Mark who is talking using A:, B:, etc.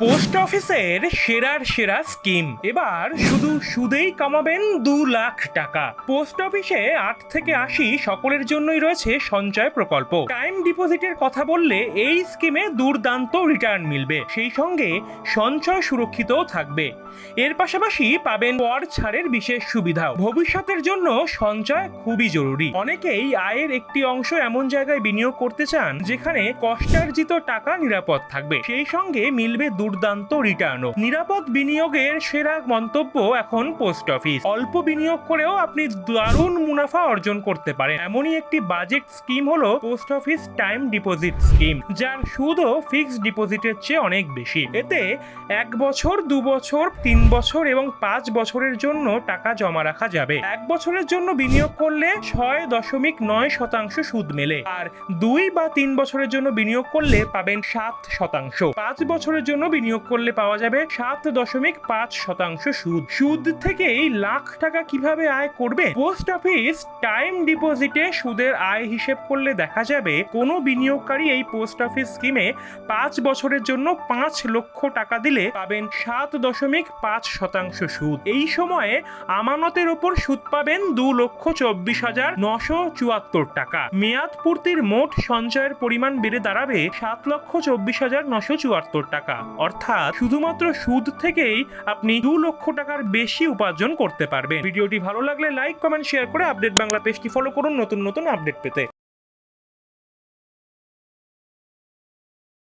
A: Post অফিসের সেরার সেরা স্কিম। এবার শুধু সুদেই কামাবেন দু লাখ টাকা। পোস্ট অফিসে আট থেকে আশি সকলের জন্যই রয়েছে সঞ্চয় প্রকল্প। টাইম ডিপোজিটের কথা বললে এই স্কিমে দুর্দান্ত রিটার্ন মিলবে। সেই সঙ্গে সঞ্চয় সুরক্ষিতও থাকবে। এর পাশাপাশি পাবেন কর ছাড়ের বিশেষ সুবিধাও। ভবিষ্যতের জন্য সঞ্চয় খুবই জরুরি। অনেকেই আয়ের একটি অংশ এমন জায়গায় বিনিয়োগ করতে চান যেখানে কষ্টার্জিত টাকা নিরাপদ থাকবে। সেই সঙ্গে মিলবে দুর্দান্ত রিটার্নও নিরাপদ বিনিয়োগের সেরা মন্তব্য এখন পোস্ট অফিস অল্প বিনিয়োগ করেও আপনি দারুণ মুনাফা অর্জন করতে পারেন। এমনই একটি বাজেট স্কিম হলো post office time deposit scheme যার সুদও ফিক্সড ডিপোজিটের চেয়ে অনেক বেশি। এতে এক বছর, দু বছর, তিন বছর এবং পাঁচ বছরের জন্য টাকা জমা রাখা যাবে। এক বছরের জন্য বিনিয়োগ করলে ছয় দশমিক নয় শতাংশ সুদ মেলে। আর দুই বা তিন বছরের জন্য বিনিয়োগ করলে পাবেন সাত শতাংশ। পাঁচ বছরের জন্য বিনিয়োগ করলে পাওয়া যাবে সাত দশমিক পাঁচ শতাংশ সুদ। সুদ থেকেই লাখ টাকা কীভাবে আয় করবে? পোস্ট অফিস টাইম ডিপোজিটে সুদের আয় হিসেব করলে দেখা যাবে কোনো বিনিয়োগকারী এই পোস্ট অফিস স্কিমে পাঁচ বছরের জন্য পাঁচ লক্ষ টাকা দিলে পাবেন সাত দশমিক পাঁচ শতাংশ সুদ। এই সময়ে আমানতের ওপর সুদ পাবেন দু লক্ষ চব্বিশ হাজার নশো চুয়াত্তর টাকা। মেয়াদ পূর্তির মোট সঞ্চয়ের পরিমাণ বেড়ে দাঁড়াবে সাত লক্ষ চব্বিশ হাজার নশো চুয়াত্তর টাকা। অর্থাৎ শুধুমাত্র সুদ থেকেই আপনি দু লক্ষ টাকার বেশি উপার্জন করতে পারবেন। ভিডিওটি ভালো লাগলে লাইক কমেন্ট শেয়ার করে আপডেট বাংলা পেজটি ফলো করুন নতুন নতুন আপডেট পেতে।